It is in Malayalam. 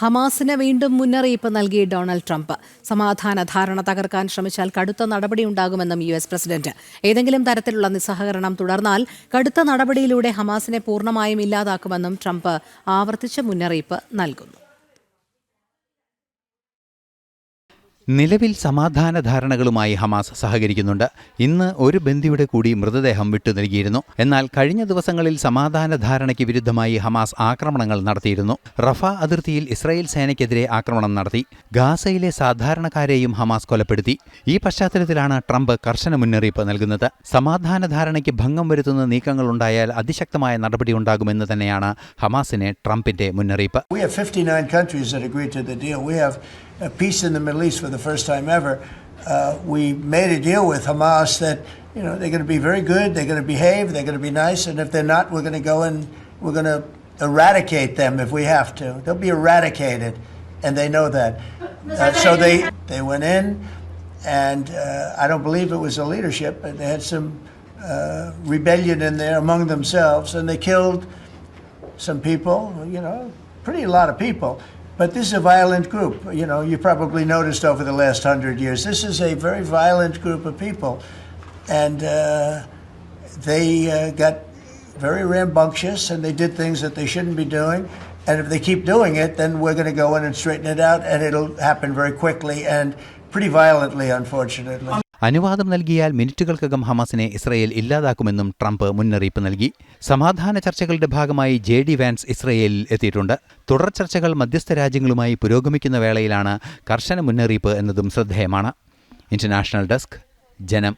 ഹമാസിന് വീണ്ടും മുന്നറിയിപ്പ് നൽകി ഡൊണാൾഡ് ട്രംപ്. സമാധാന ധാരണ തകർക്കാൻ ശ്രമിച്ചാൽ കടുത്ത നടപടിയുണ്ടാകുമെന്നും യു എസ് പ്രസിഡന്റ്. ഏതെങ്കിലും തരത്തിലുള്ള നിസ്സഹകരണം തുടർന്നാൽ കടുത്ത നടപടിയിലൂടെ ഹമാസിനെ പൂർണമായും ഇല്ലാതാക്കുമെന്നും ട്രംപ് ആവർത്തിച്ച് മുന്നറിയിപ്പ് നൽകുന്നു. നിലവിൽ സമാധാന ധാരണകളുമായി ഹമാസ് സഹകരിക്കുന്നുണ്ട്. ഇന്ന് ഒരു ബന്ദിയുടെ കൂടി മൃതദേഹം വിട്ടു നൽകിയിരുന്നു. എന്നാൽ കഴിഞ്ഞ ദിവസങ്ങളിൽ സമാധാന ധാരണയ്ക്ക് വിരുദ്ധമായി ഹമാസ് ആക്രമണങ്ങൾ നടത്തിയിരുന്നു. റഫ അതിർത്തിയിൽ ഇസ്രായേൽ സേനയ്ക്കെതിരെ ആക്രമണം നടത്തി. ഗാസയിലെ സാധാരണക്കാരെയും ഹമാസ് കൊലപ്പെടുത്തി. ഈ പശ്ചാത്തലത്തിലാണ് ട്രംപ് കർശന മുന്നറിയിപ്പ് നൽകുന്നത്. സമാധാന ധാരണയ്ക്ക് ഭംഗം വരുത്തുന്ന നീക്കങ്ങൾ ഉണ്ടായാൽ അതിശക്തമായ നടപടി ഉണ്ടാകുമെന്ന് തന്നെയാണ് ഹമാസിനെ ട്രംപിന്റെ മുന്നറിയിപ്പ്. We have 59 countries that agreed to the deal. We have peace in the Middle East for the first time ever. Uh, we made a deal with Hamas that you know they're going to be very good, they're going to behave, they're going to be nice, and if they're not, we're going to go and we're going to eradicate them if we have to. They'll be eradicated, and they know that. Uh, so they they went in, and uh, I don't believe it was the leadership, but they had some uh, rebellion in there among themselves, and they killed some people, you know, pretty a lot of people. But this is a violent group. You know, you probably noticed over the last hundred years, this is a very violent group of people. And uh, they uh, got very rambunctious and they did things that they shouldn't be doing. And if they keep doing it, then we're going to go in and straighten it out, and it'll happen very quickly and pretty violently, unfortunately. അനുവാദം നൽകിയാൽ മിനിറ്റുകൾക്കകം ഹമാസിനെ ഇസ്രയേൽ ഇല്ലാതാക്കുമെന്നും ട്രംപ് മുന്നറിയിപ്പ് നൽകി. സമാധാന ചർച്ചകളുടെ ഭാഗമായി ജെ ഡി വാൻസ് ഇസ്രയേലിൽ എത്തിയിട്ടുണ്ട്. തുടർ ചർച്ചകൾ മധ്യസ്ഥ രാജ്യങ്ങളുമായി പുരോഗമിക്കുന്ന വേളയിലാണ് കർശന മുന്നറിയിപ്പ് എന്നതും ശ്രദ്ധേയമാണ്. ഇന്റർനാഷണൽ ഡെസ്ക് ജനം.